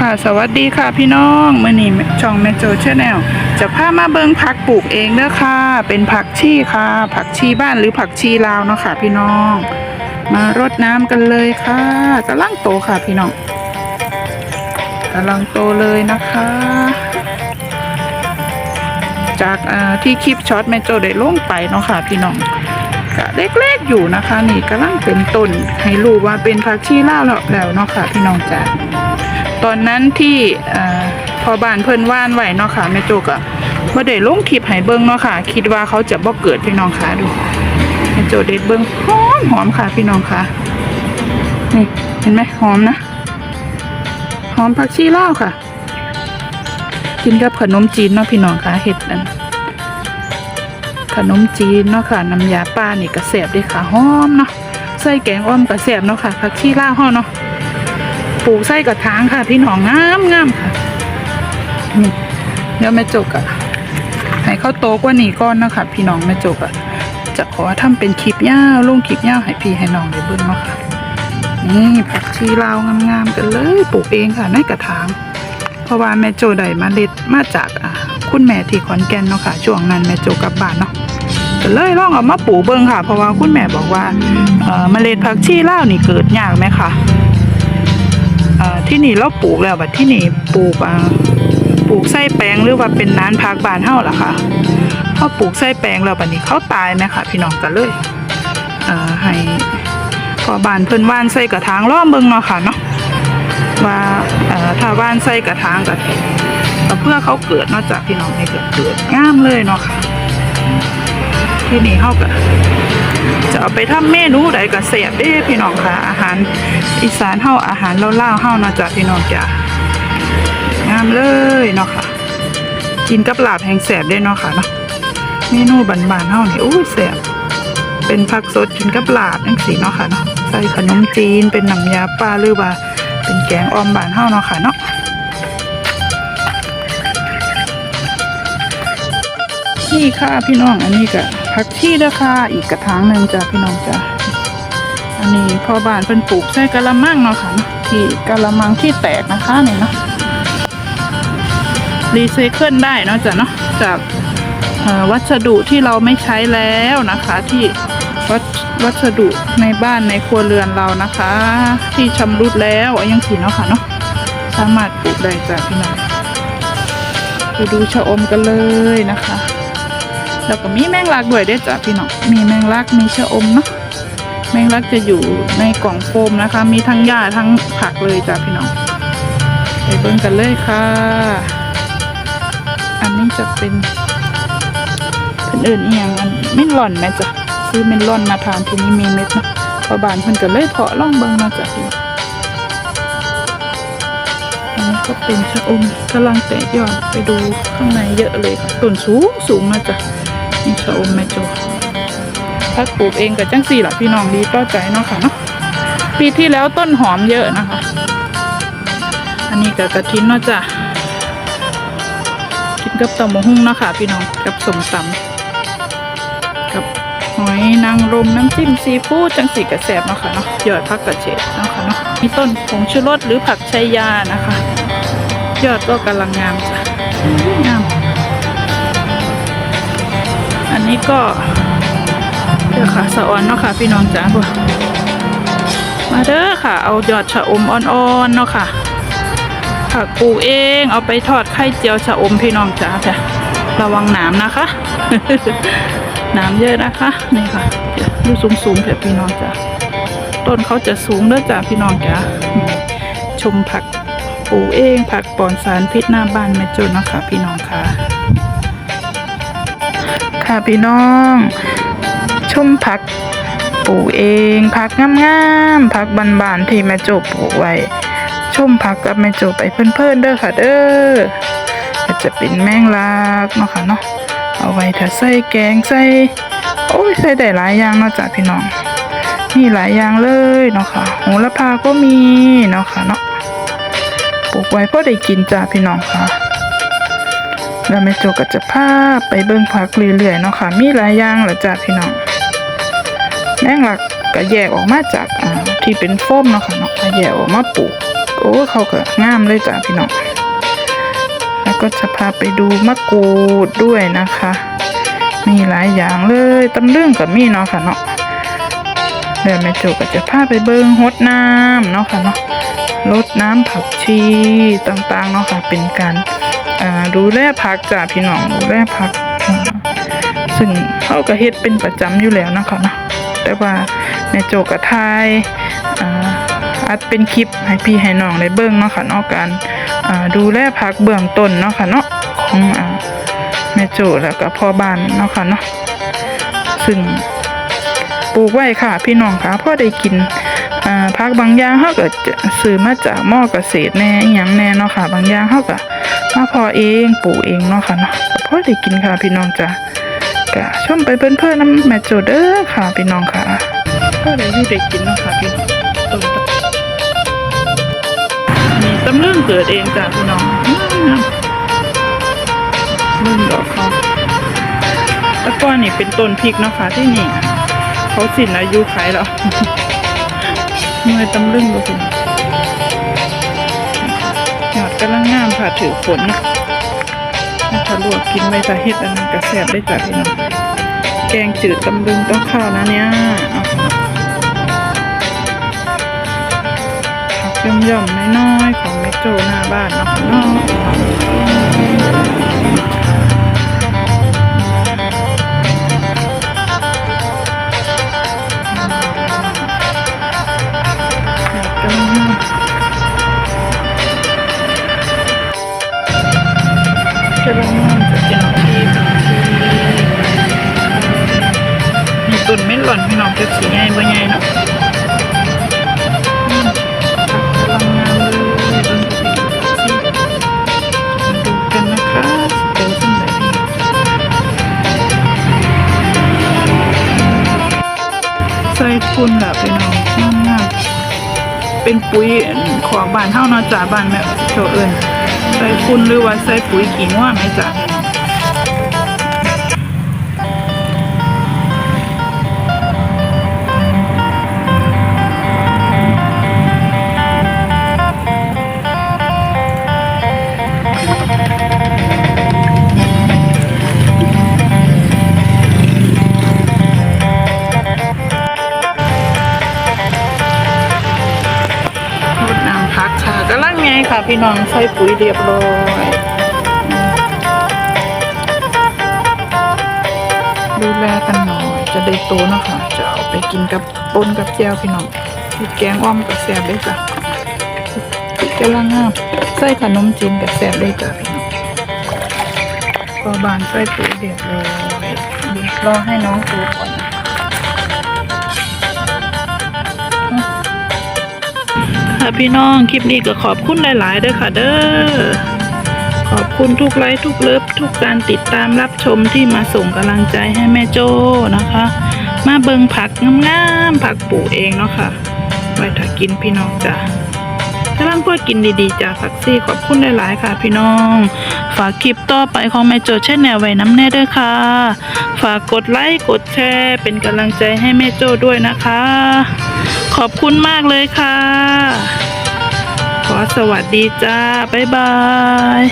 ค่ะสวัสดีค่ะพี่น้องมื่อนี้ช่องแมโจชแนลจะพามาเบิงผักปลูกเองเด้อค่ะ เป็นผักชีค่ะ ผักชีบ้านหรือผักชีลาวเนาะค่ะ พี่น้อง มารดน้ำกันเลยค่ะกำลังโตค่ะพี่น้องกำลังโตเลยนะคะ จากที่คลิปช็อตแมโจได้ลงไปเนาะค่ะ พี่น้องก็เล็กๆอยู่นะคะ นี่กำลังเป็นต้นให้รู้ว่าเป็นผักชีลาวแล้วเนาะค่ะ พี่น้องจ้า ตอนนั้นที่พอบ้านเพิ่นว่านไหวเนาะค่ะแม่โจกอะบ่ได้ลงคลิปให้เบิ่งเนาะค่ะ คิดว่าเขาจะบ่เกิดพี่น้องค่ะดูแม่โจเด็ดเบิ่งหอมหอมค่ะพี่น้องค่ะนี่เห็นไหมหอมนะหอมผักชีเลาค่ะ กินกับขนมจีนเนาะพี่น้องค่ะเห็ดอันขนมจีนเนาะค่ะน้ำยาปลานี่ก็แซ่บเด้ค่ะหอมเนาะใส่แกงอ้อมก็แซ่บเนาะค่ะผักชีเลาวเฮาเนาะ ปลูกไส้กระถางค่ะ พี่น้องงามงามค่ะนี่เดี๋ยวแม่จกอะให้เขาโตกว่านี้ก่อนนะคะพี่น้องแม่จกอะจะขอทำเป็นคลิปย่าวลงคลิปย่าวให้พี่ให้น้องได้เบิ่งเนาะค่ะ นี่ผักชีลาวงามๆกันเลยปลูกเองค่ะในกระถาง เพราะว่าแม่โจได้เมาเล็ดมาจากอ่าคุณแม่ที่ขอนแก่นเนาะค่ะช่วงนั้นแม่โจกลับบ้านเนาะก็เลยลองเอามาปลูกเบิ่งค่ะ เพราะว่าคุณแม่บอกว่าเอ่อเมล็ดผักชีลาวนี่เกิดยากไหมคะอ่า ที่นี่เราปลูกแล้วบัดที่นี่ปลูกอ่าปลูกไส้แปลงหรือว่าเป็นน้านพักบานเฮาล่ะค่ะเขาปลูกไส้แปลงแล้วบัดนี้เขาตายไหมคะพี่น้องกันเลยเอ่อให้พอบานเพิ่นว่านใส่กระถางล้อมเบิ่งเนาะค่ะเนาะว่าเอ่อถ้าว่านใส่กระถางก็ก็เพื่อเขาเกิดนอกจากพี่น้องให้เกิดเกิดงามเลยเนาะค่ะที่นี่เฮาก็ จะเอาไปทำเมนูใดก็แซ่บเด้พี่น้องค่ะ อาหารอีสานเฮาอาหารเล่าๆเฮาเนาะจ้ะพี่น้องจ้ะงามเลยเนาะค่ะ กินกับลาบแห้งแซ่บได้เนาะค่ะเนาะเมนูบ้านๆเฮานี่โอ้แซ่บเป็นผักสดกินกับลาบจังซี่เนาะค่ะเนาะใส่ขนมจีนเป็นน้ำยาปลาหรือว่า เป็นแกงออมบานเฮาเนาะค่ะเนาะนี่ค่ะพี่น้องอันนี้ก็ ผักชีเด้อค่ะ อีกกระถางหนึ่งจ้ะพี่น้องจ้ะอันนี้พอบานเพิ่นปลูกใส่กะละมังเนาะค่ะเนาะที่กะละมังที่แตกนะคะเนี่ยเนาะรีไซเคิลได้เนาะจ้ะเนาะจากวัสดุที่เราไม่ใช้แล้วนะคะ ที่วัสวัสดุในบ้านในครัวเรือนเรานะคะ ที่ชำรุดแล้วยังสีเนาะค่ะเนาะสามารถปลูกได้จ้ะพี่น้องไปดูชะอมกันเลยนะคะ แล้วก็มีแมงลักด้วยเด้จ้ะพี่น้องมีแมงลักมีชะอมเนาะแมงลักจะอยู่ในกล่องโฟมนะคะ มีทั้งหญ้าทั้งผักเลยจ้ะพี่น้องไปเบิ่งกันเลยค่ะ อันนี้จะเป็นเป็นอื่นอียงอันเม่นหล่อนไหมจ้ะซื้อเม่นหล่อนมาทานทีนี้มีเม็ดนะพอบานเพิ่นก็เลยเพาะล่องเบิ่งเนาะจ้ะพี่น้องอันนี้ก็เป็นชะอมกำลังแตกยอดไปดูข้างในเยอะเลยค่ะต้นสูงสูงนะจ๊ะ นี่ชะอมแม่โจถ้าปลูกเองกับจังสี่หล่ะพี่น้องดีต่อใจเนาะค่ะเนาะปีที่แล้วต้นหอมเยอะนะคะ อันนี้กับกระทินเนาะจ้ะกินกับตำมะฮุ่งเนาะค่ะ พี่น้องกับสมตำกับหอยนางรมน้ำจิ้มซีฟู้ดจังสี่กระแสบเนาะค่ะเนาะยอดผักกระเฉดเนาะค่ะเนาะมีต้นผงชูรสหรือผักชายานะคะ ยอดก็กำลังงามจ้ะงาม นี้ก็เด้อค่ะสะออนเนาะค่ะ พี่น้องจ๋าบ่มาเด้อค่ะ เอายอดชะอมอ่อนๆเนาะค่ะผักปูเองเอาไปทอดไข่เจียวชะอมพี่น้องจ๋าจ้ะระวังหนามนะคะหนามเยอะนะคะนี่ค่ะดูสูงๆเถอะพี่น้องจ๋าต้นเขาจะสูงเด้อจ้าพี่น้องจ๋าชมผักปลูกเองผักปลอดสารพิษหน้าบ้านแม่จนเนาะค่ะพี่น้องค่ะ ค่ะพี่น้อง ชมผักปลูกเองผักงามๆผักบานๆที่แม่โจปลูกไว้ชมผักกับแม่โจไปเพื่อนๆเด้อค่ะเด้อจะเป็นแมงลักเนาะค่ะเนาะเอาไว้ถ้าใส่แกงใส่โอ้ยใส่ได้หลายอย่างเนาะจ้ะพี่น้องมีหลายอย่างเลยเนาะค่ะโหระพาก็มีเนาะค่ะเนาะปลูกไว้เพื่อได้กินจ้ะพี่น้องค่ะ แล้วแม่โจก็จะพาไปเบิ่งผักเรื่อยๆเนาะค่ะมีหลายอย่างหละจ้ะพี่น้องแมงลักก็แยกออกมาจากที่เป็นโฟมเนาะค่ะเนาะแยกออกมาปลูกโอ้เขาก็งามเลยจ้ะพี่น้องแล้วก็จะพาไปดูมะกรูดด้วยนะคะ มีหลายอย่างเลยตำเรื่องกับมีเนาะค่ะเนาะเดี๋ยวแม่โจก็จะพาไปเบิงฮดน้ำเนาะค่ะเนาะรดน้ำผักชีต่างๆเนาะค่ะเป็นการ อ่าดูแลผักจ้ะพี่น้องดูแลผัก ซึ่งเขาก็เฮ็ดเป็นประจำอยู่แล้วนะคะเนาะแต่ว่าแม่โจก็ทายอ่าอัดเป็นคลิปให้พี่ให้น้องได้เบิ่งเนาะค่ะเนาะการอ่าดูแลผักเบื้องต้นเนาะค่ะเนาะของอ่าแม่โจแล้วก็พ่อบ้านเนาะค่ะเนาะซึ่งปลูกไว้ค่ะ พี่น้องค่ะพ่อได้กินอ่าพักบางอย่างเขาก็ซื้อมาจากหม้อเกษตรแน่อย่างแน่เนาะค่ะ บางอย่างเขาก็ มาพอเองปลูกเองเนาะค่ะเนาะพ่อได้กินค่ะพี่น้องจ้ะก็ชมไปเพื่อนๆน้ำแม่โจเด้อค่ะพี่น้องค่ะพ่อได้ยู่ได้กินเนาะค่ะพี่น้องต้นตะมีตำลึงเกิดเองจ้ะพี่น้องมึงดอกเขาแล้วก็นี่เป็นต้นพริกเนาะค่ะที่นี่ เขาสิ้นอายุขายแล้วเมื่อตำลึงดูสิหยอดกำลังง ถือฝนถ้าลวกกินใบสะเห็ดอันนั้นกระแสบได้จัดพี่น้องแกงจืดตำลึงต้องข้าวนะเนี่ยเอมย่อมๆน้อยๆของเมโจหน้าบ้านเนาะ ต้นเม็ดหล่นพี่น้องจะสีใหญ่บ่ใหญ่เนาะอืมกำลังงามเลยต้นาดูกันนะคะสิโตซึ่งไหนพี่น้องใส่คุณล่ะพี่น้องงามเป็นปุ๋ยของบ้านเฮานาจ้าบ้านแม่โจเอิ้นใส่คุณหรือว่าใส่ปุ๋ยขี้ง่วไหมจ๊ะ ค่ะพี่น้องใส่ปุ๋ยเรียบร้อยดูแลกันหน่อย จะได้โตนะคะจะเอาไปกินกับปนกับแจ่วพี่น้องพริกแกงอ้อมกับแซ่บได้จ้ะพริกกะลังงามใส่ขนมจีนกับแซ่บได้จ้ะพี่น้องพอบานใส่ปุ๋ยเรียบร้อยรอให้น้องโตก่อน ค่ะพี่น้องคลิปนี้ก็ขอบคุณหลายๆเด้อค่ะเด้อขอบคุณทุกไลค์ทุกเลิฟทุกการติดตามรับชมที่มาส่งกำลังใจให้แม่โจ้นะคะ มาเบิงผักงามๆผักปลูกเองเนาะค่ะไว้ถ้ากินพี่น้องจ้ะกำลังพูดกินดีๆจ้ะผักซี่ขอบคุณหลายๆค่ะพี่น้อง ฝากคลิปต่อไปของแม่โจ้แชนแนลไว้น้ำแน่ด้วยค่ะ ฝากกดไลค์กดแชร์เป็นกำลังใจให้แม่โจ้ด้วยนะคะ ขอบคุณมากเลยค่ะ ขอสวัสดีจ้า บ๊ายบาย